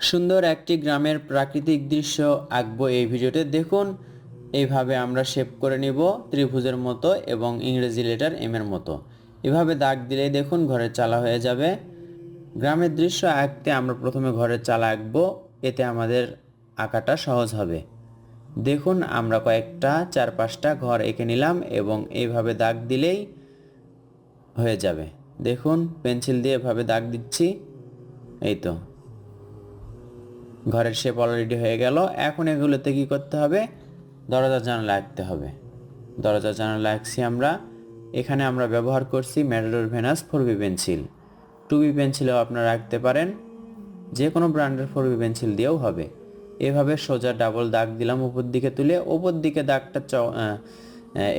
সুন্দর একটি গ্রামের প্রাকৃতিক দৃশ্য আঁকবো এই ভিডিওতে। দেখুন এইভাবে আমরা শেপ করে নিব ত্রিভুজের মতো এবং ইংরেজি লেটার এম এর মতো। এভাবে দাগ দিলেই দেখুন ঘরের চালা হয়ে যাবে। গ্রামের দৃশ্য আঁকতে আমরা প্রথমে ঘরের চালা আঁকবো, এতে আমাদের আঁকাটা সহজ হবে। দেখুন, আমরা কয়েকটা, চার পাঁচটা ঘর এঁকে নিলাম এবং এইভাবে দাগ দিলেই হয়ে যাবে। দেখুন, পেন্সিল দিয়ে এভাবে দাগ দিচ্ছি। এই তো। ঘরের শেপ অলরেডি হয়ে গেল। এখন এগুলোতে কি করতে হবে? দরজা জানালা আঁকতে হবে। দরজা জানালা আঁকছি আমরা। এখানে আমরা ব্যবহার করছি Matador Venus four B pencil two B পেন্সিলেও আপনারা রাখতে পারেন। যে কোনো ব্র্যান্ডের ফোর বি পেন্সিল দিয়েও হবে। এভাবে সোজা ডাবল দাগ দিলাম উপর দিকে তুলে। ওপর দিকে দাগটা চ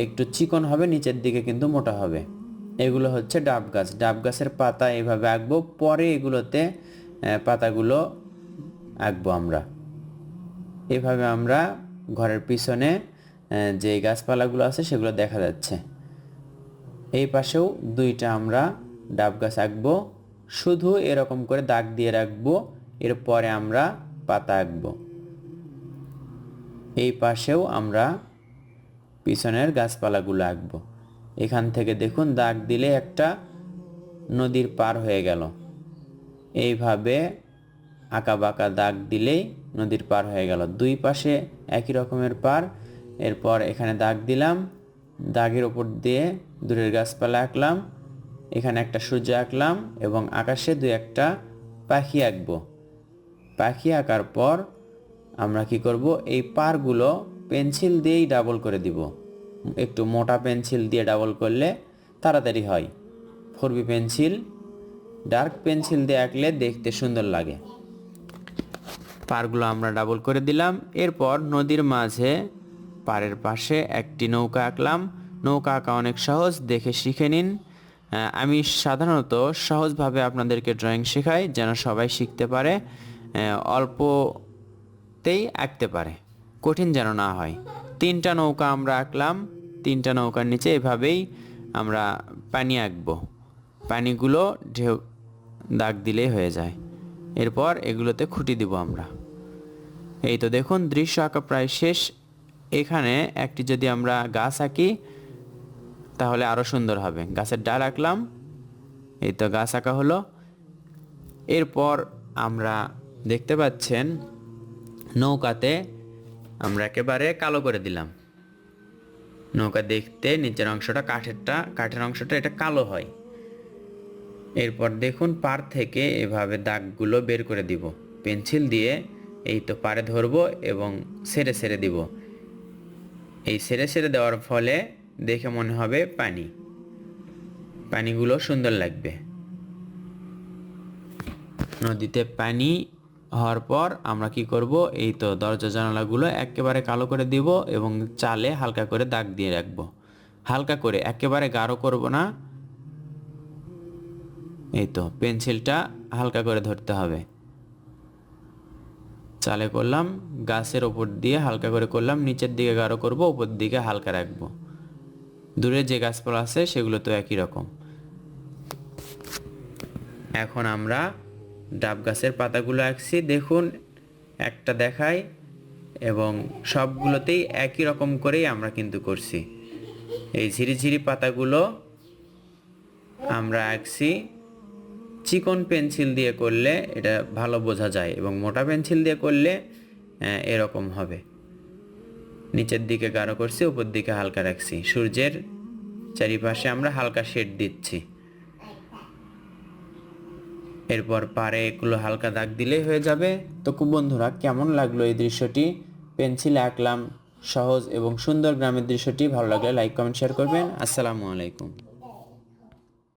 একটু চিকন হবে, নিচের দিকে কিন্তু মোটা হবে। এগুলো হচ্ছে ডাব গাছ। ডাব গাছের পাতা এভাবে আঁকবো। পরে এগুলোতে পাতাগুলো আঁকবো আমরা। এভাবে আমরা ঘরের পিছনে যে গাছপালাগুলো আছে সেগুলো দেখা যাচ্ছে। এই পাশেও দুইটা আমরা ডাব গাছ আঁকবো। শুধু এরকম করে দাগ দিয়ে রাখব, এরপরে আমরা পাতা আঁকবো। এই পাশেও আমরা পিছনের গাছপালাগুলো আঁকবো। এখান থেকে দেখুন, দাগ দিলে একটা নদীর পার হয়ে গেল। এইভাবে আঁকা বাঁকা দাগ দিলেই নদীর পার হয়ে গেল। দুই পাশে একই রকমের পার। এরপর এখানে দাগ দিলাম। দাগের ওপর দিয়ে দূরের গাছপালা আঁকলাম। এখানে একটা সূর্য আঁকলাম এবং আকাশে দু একটা পাখি আঁকবো। পাখি আঁকার পর আমরা কি করব? এই পারগুলো পেন্সিল দিয়েই ডাবল করে দিব। একটু মোটা পেন্সিল দিয়ে ডাবল করলে তাড়াতাড়ি হয়। Four B pencil, dark pencil দিয়ে আঁকলে দেখতে সুন্দর লাগে। পারগুলো আমরা ডাবল করে দিলাম। এরপর নদীর মাঝে পাড়ের পাশে একটি নৌকা আঁকলাম। নৌকা আঁকা অনেক সহজ, দেখে শিখে নিন। আমি সাধারণত সহজভাবে আপনাদেরকে ড্রয়িং শেখাই, যেন সবাই শিখতে পারে অল্পতেই আঁকতে পারে। কঠিন যেন না হয়। তিনটা নৌকা আমরা আঁকলাম। তিনটা নৌকার নিচে এভাবেই আমরা পানি আঁকবো। পানিগুলো ঢেউ দাগ দিলেই হয়ে যায়। এরপর এগুলোতে খুঁটি দিব আমরা। এই তো দেখুন, দৃশ্য আঁকা প্রায় শেষ। এখানে একটি যদি আমরা গাছ আঁকি, তাহলে আরও সুন্দর হবে। গাছের ডাল আঁকলাম, এই তো গাছ আঁকা হলো। এরপর আমরা দেখতে পাচ্ছেন, নৌকাতে আমরা একেবারে কালো করে দিলাম। নৌকা দেখতে নিচের অংশটা কাঠেরটা, কাঠের অংশটা এটা কালো হয়। এরপর দেখুন, পার থেকে এভাবে দাগগুলো বের করে দিব। পেন্সিল দিয়ে এই তো পারে ধরবো এবং সেরে সেরে দিব। এই সেরে সেরে দেওয়ার ফলে দেখে মনে হবে পানি। পানিগুলো সুন্দর লাগবে। নদীতে পানি হওয়ার পর আমরা কি করব? এই তো দরজা জানালাগুলো একেবারে কালো করে দিব এবং চালে হালকা করে দাগ দিয়ে রাখব। হালকা করে, একেবারে গাঢ় করব না। এই তো পেন্সিলটা হালকা করে ধরতে হবে। চালে করলাম, গাছের ওপর দিয়ে হালকা করে করলাম, নিচের দিকে গাঢ় করব ওপর দিকে হালকা রাখব। দূরে যে গাছপালা আছে, সেগুলো তো একই রকম। এখন আমরা ডাব গাছের পাতাগুলো আঁকছি, দেখুন, একটা দেখাই, এবং সবগুলোতেই একই রকম করেই আমরা কিন্তু করছি। এই ঝিরিঝিরি পাতাগুলো আমরা আঁকছি। চিকন পেন্সিল দিয়ে করলে এটা ভালো বোঝা যায় এবং মোটা পেন্সিল দিয়ে করলে এরকম হবে। নিচের দিকে গাঢ় করছি, উপর দিকে হালকা রাখছি। সূর্যের চারিপাশে আমরা হালকা শেড দিচ্ছি। এরপর পারে এগুলো হালকা দাগ দিলেই হয়ে যাবে। তো খুব বন্ধুরা, কেমন লাগল এই দৃশ্যটি? পেন্সিলে, আঁকলাম সহজ এবং সুন্দর গ্রামের দৃশ্যটি। ভালো লাগলে লাইক, কমেন্ট, শেয়ার করবেন। আসসালামু আলাইকুম।